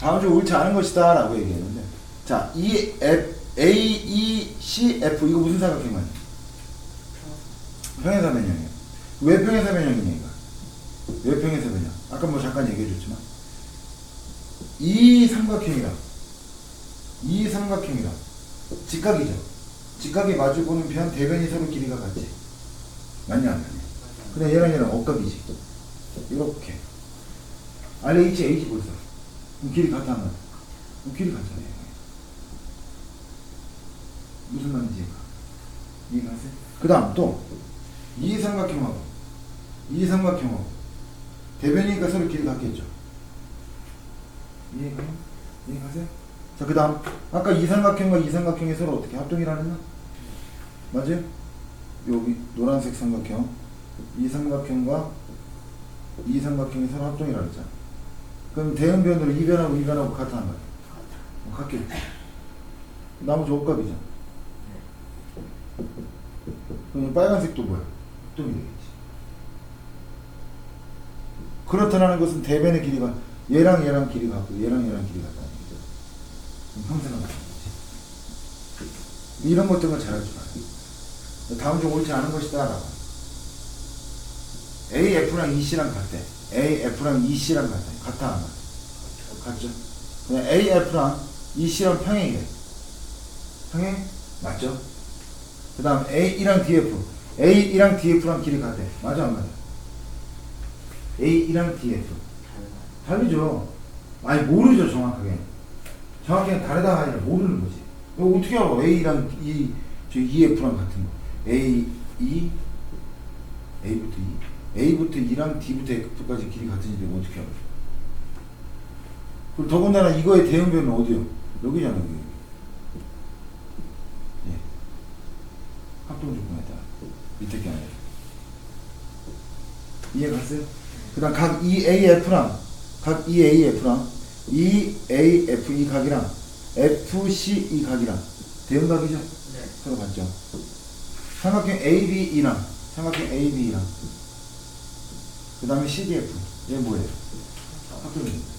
다음 주 옳지 않은 것이다 라고 얘기했는데 자, 이 F, A, E, C, F 이거 무슨 삼각형이야? 평행사변형이에요. 왜 평행사변형이냐 이거? 왜 평행사변형? 아까 뭐 잠깐 얘기해줬지만 이 삼각형이랑 이 삼각형이랑 직각이죠. 직각이 마주보는 편 대변이 서로 길이가 같지. 맞냐 안 맞냐? 근데 얘랑 얘랑 억각이지. 이렇게. RH, H 벌써. 그럼 길이? 그럼 길이 같잖아요. 무슨 말인지 이해가? 이해가세요? 그 다음 또 이 삼각형하고 이 삼각형하고 대변이니까 서로 길이 같겠죠? 이해가요? 이해가세요? 자, 그 다음 아까 이 삼각형과 이 삼각형이 서로 어떻게 합동이라는 거? 맞아요? 여기 노란색 삼각형 이 삼각형과 이 삼각형이 서로 합동이라 그랬잖아 그럼 대응변으로 이 변하고 이 변하고 같아 안 같아? 어, 같겠지 나머지 옷값이잖아 그럼 이 빨간색도 뭐야? 합동이 되겠지. 그렇다는 것은 대변의 길이가 얘랑 얘랑 길이 같고 얘랑 얘랑 길이 같다는 얘기죠. 그럼 형태가 같은 거지. 이런 것들은 잘할 줄 알아요. 다음 중 옳지 않은 것이다 라고 AF랑 EC랑 같대 AF랑 EC랑 같아. 같아 안 같아? 같죠? 그냥 AF랑 EC랑 평행이래. 평행? 맞죠? 그 다음 A랑 DF A랑 DF랑 길이 같대 맞아 안 맞아? A랑 DF 다르죠. 아니 모르죠 정확하게. 정확하게 다르다가 아니라 모르는 거지. 이거 어떻게 알아? A랑 E 저 EF랑 같은 거. A, E A부터 E A부터 E랑 D부터 F까지 길이 같은지 내가 어떻게 알아 그리고 더군다나 이거의 대응변은 어디요? 여기잖아 여기 예. 합동 조건에 따라 밑에 게 아니라 이해 갔어요? 그 다음 각 EAF랑 각 EAF랑 EAF 이 각이랑 FC 이 각이랑 대응각이죠? 네. 서로 같죠? 삼각형 ABE랑 삼각형 ABE랑 그 다음에 CDF 얘 뭐예요? 이해가세요?